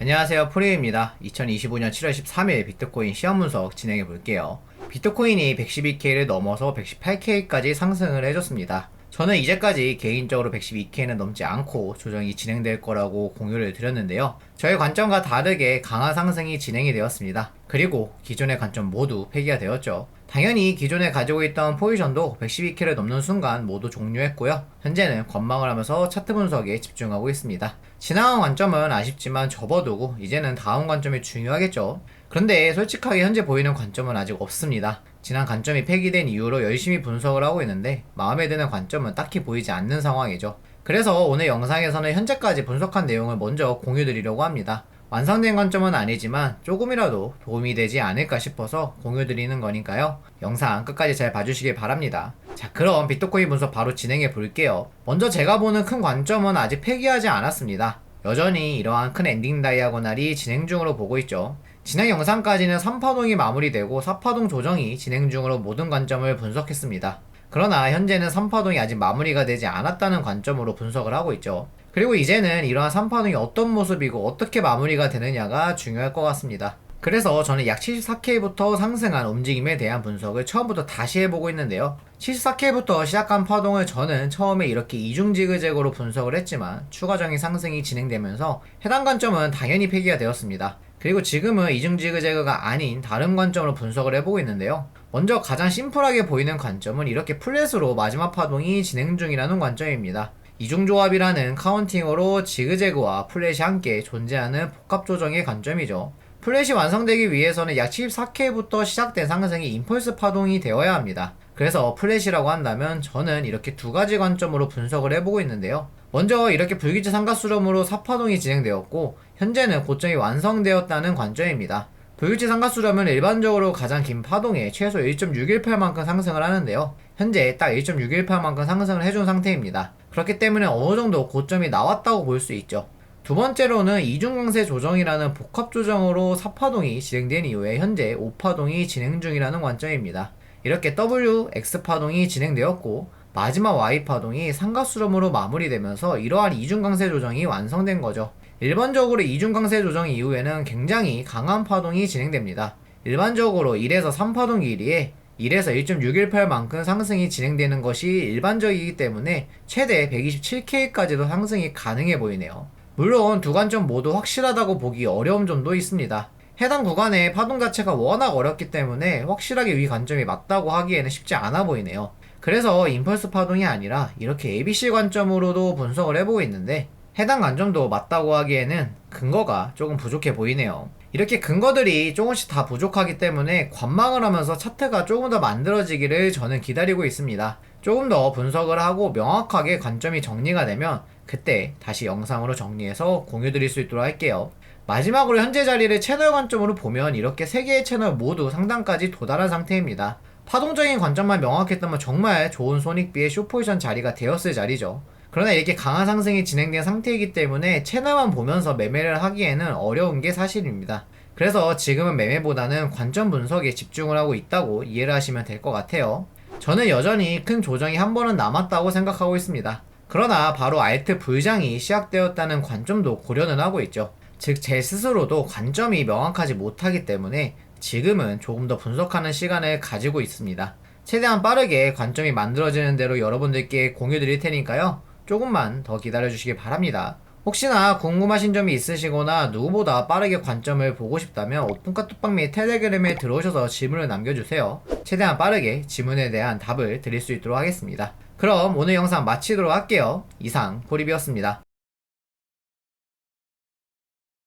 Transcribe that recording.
안녕하세요. 프리입니다. 2025년 7월 13일 비트코인 시험 분석 진행해 볼게요. 비트코인이 112K를 넘어서 118K까지 상승을 해줬습니다. 저는 이제까지 개인적으로 112K는 넘지 않고 조정이 진행될 거라고 공유를 드렸는데요. 저의 관점과 다르게 강한 상승이 진행이 되었습니다. 그리고 기존의 관점 모두 폐기가 되었죠 당연히 기존에 가지고 있던 포지션도 112K를 넘는 순간 모두 종료했고요. 현재는 관망을 하면서 차트 분석에 집중하고 있습니다. 지나간 관점은 아쉽지만 접어두고 이제는 다음 관점이 중요하겠죠. 그런데 솔직하게 현재 보이는 관점은 아직 없습니다. 지난 관점이 폐기된 이후로 열심히 분석을 하고 있는데 마음에 드는 관점은 딱히 보이지 않는 상황이죠. 그래서 오늘 영상에서는 현재까지 분석한 내용을 먼저 공유드리려고 합니다. 완성된 관점은 아니지만 조금이라도 도움이 되지 않을까 싶어서 공유드리는 거니까요. 영상 끝까지 잘 봐주시길 바랍니다. 자, 그럼 비트코인 분석 바로 진행해 볼게요. 먼저 제가 보는 큰 관점은 아직 폐기하지 않았습니다. 여전히 이러한 큰 엔딩 다이아고날이 진행 중으로 보고 있죠. 지난 영상까지는 3파동이 마무리되고 4파동 조정이 진행 중으로 모든 관점을 분석했습니다. 그러나 현재는 3파동이 아직 마무리가 되지 않았다는 관점으로 분석을 하고 있죠. 그리고 이제는 이러한 3파동이 어떤 모습이고 어떻게 마무리가 되느냐가 중요할 것 같습니다. 그래서 저는 약 74K부터 상승한 움직임에 대한 분석을 처음부터 다시 해보고 있는데요. 74K부터 시작한 파동을 저는 처음에 이렇게 이중 지그재그로 분석을 했지만 추가적인 상승이 진행되면서 해당 관점은 당연히 폐기가 되었습니다. 그리고 지금은 이중 지그재그가 아닌 다른 관점으로 분석을 해보고 있는데요. 먼저 가장 심플하게 보이는 관점은 이렇게 플랫으로 마지막 파동이 진행 중이라는 관점입니다. 이중조합이라는 카운팅으로 지그재그와 플랫이 함께 존재하는 복합 조정의 관점이죠. 플랫이 완성되기 위해서는 약 74K부터 시작된 상승이 임펄스 파동이 되어야 합니다. 그래서 플랫이라고 한다면 저는 이렇게 두 가지 관점으로 분석을 해보고 있는데요. 먼저 이렇게 불규제 삼각수렴으로 4파동이 진행되었고 현재는 고점이 완성되었다는 관점입니다. 불규제 삼각수렴은 일반적으로 가장 긴 파동에 최소 1.618만큼 상승을 하는데요. 현재 딱 1.618만큼 상승을 해준 상태입니다. 그렇기 때문에 어느 정도 고점이 나왔다고 볼 수 있죠. 두 번째로는 이중강세 조정이라는 복합 조정으로 4파동이 진행된 이후에 현재 5파동이 진행 중이라는 관점입니다. 이렇게 W, X파동이 진행되었고 마지막 Y파동이 삼각수렴으로 마무리되면서 이러한 이중강세 조정이 완성된 거죠. 일반적으로 이중강세 조정 이후에는 굉장히 강한 파동이 진행됩니다. 일반적으로 1에서 3파동 길이에 1에서 1.618만큼 상승이 진행되는 것이 일반적이기 때문에 최대 127K까지도 상승이 가능해 보이네요. 물론 두 관점 모두 확실하다고 보기 어려운 점도 있습니다. 해당 구간의 파동 자체가 워낙 어렵기 때문에 확실하게 위 관점이 맞다고 하기에는 쉽지 않아 보이네요. 그래서 임펄스 파동이 아니라 이렇게 ABC 관점으로도 분석을 해보고 있는데 해당 관점도 맞다고 하기에는 근거가 조금 부족해 보이네요. 이렇게 근거들이 조금씩 다 부족하기 때문에 관망을 하면서 차트가 조금 더 만들어지기를 저는 기다리고 있습니다. 조금 더 분석을 하고 명확하게 관점이 정리가 되면 그때 다시 영상으로 정리해서 공유 드릴 수 있도록 할게요. 마지막으로 현재 자리를 채널 관점으로 보면 이렇게 세 개의 채널 모두 상단까지 도달한 상태입니다. 파동적인 관점만 명확했다면 정말 좋은 손익비의 쇼포지션 자리가 되었을 자리죠. 그러나 이렇게 강한 상승이 진행된 상태이기 때문에 채널만 보면서 매매를 하기에는 어려운 게 사실입니다. 그래서 지금은 매매보다는 관점 분석에 집중을 하고 있다고 이해를 하시면 될 것 같아요. 저는 여전히 큰 조정이 한 번은 남았다고 생각하고 있습니다. 그러나 바로 알트 불장이 시작되었다는 관점도 고려는 하고 있죠. 즉, 제 스스로도 관점이 명확하지 못하기 때문에 지금은 조금 더 분석하는 시간을 가지고 있습니다. 최대한 빠르게 관점이 만들어지는 대로 여러분들께 공유 드릴 테니까요. 조금만 더 기다려 주시기 바랍니다. 혹시나 궁금하신 점이 있으시거나 누구보다 빠르게 관점을 보고 싶다면 오픈 카 톡방 및 텔레그램에 들어오셔서 질문을 남겨주세요. 최대한 빠르게 질문에 대한 답을 드릴 수 있도록 하겠습니다. 그럼 오늘 영상 마치도록 할게요. 이상 포리비였습니다.